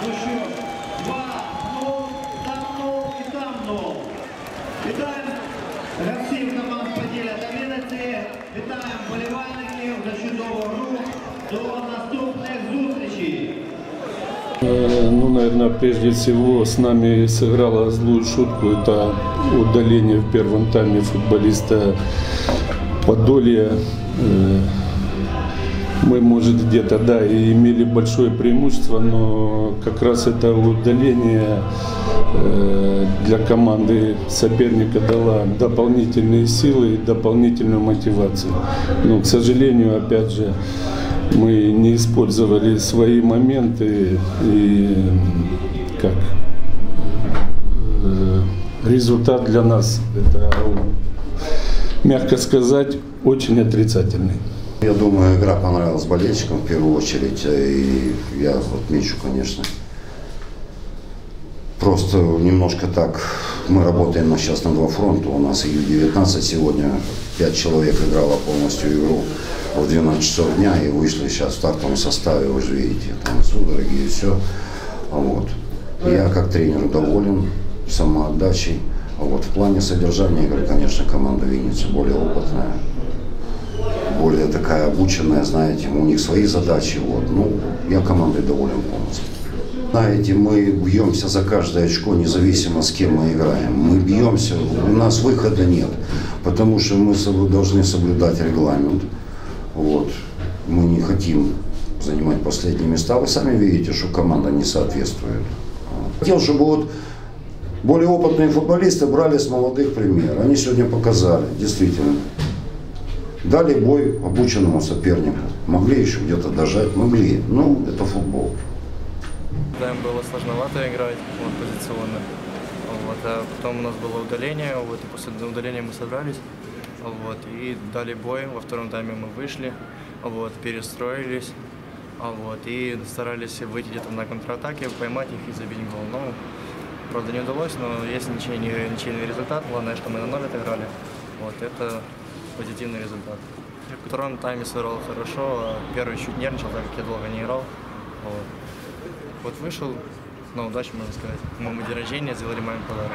Ну что, два, нол, там нол и там ну. нол. Вітаємо гравців команд Поділля та Вінниці. Вітаємо болівальників за чудову гру. До наступних зустрічей. Э, ну, наверное, прежде всего с нами сыграла злую шутку. Это удаление в первом тайме футболиста Подолья. Э, мы, может, где-то, да, и имели большое преимущество, но как раз это удаление э, для команды соперника дало дополнительные силы и дополнительную мотивацию. Но, к сожалению, опять же, мы не использовали свои моменты и как э, результат для нас это мягко сказать очень отрицательный. Я думаю, игра понравилась болельщикам в первую очередь. И я отмечу, конечно, просто немножко так. Мы работаем сейчас на два фронта. У нас Ю-19 сегодня. Пять человек играло полностью игру в 12 часов дня и вышли сейчас в стартовом составе, вы же видите, там судороги и все. Вот. Я как тренер доволен самоотдачей. Вот. В плане содержания игры, конечно, команда Винницы более опытная, более такая обученная, знаете, у них свои задачи. Вот. Ну, я командой доволен полностью. Знаете, мы бьемся за каждое очко, независимо с кем мы играем. Мы бьемся, у нас выхода нет, потому что мы должны соблюдать регламент. Вот. Мы не хотим занимать последние места. Вы сами видите, что команда не соответствует. Хотел, чтобы вот более опытные футболисты брали с молодых пример. Они сегодня показали, действительно. Дали бой обученному сопернику. Могли еще где-то дожать, могли. Ну, это футбол. Да, им было сложновато играть вот, позиционно. Вот, а потом у нас было удаление, вот, и после удаления мы собрались вот, и дали бой. Во втором тайме мы вышли, вот, перестроились вот, и старались выйти где-то на контратаке, поймать их и забить гол. Ну, правда, не удалось, но есть ничейный, ничейный результат. Главное, что мы на ноль отыграли. Вот, это позитивный результат. В втором тайме сыграл хорошо, а первый чуть нервничал, так как я долго не играл. Вот. Вот вышел на удачу, можно сказать. Моему день рождения сделали маме подарок.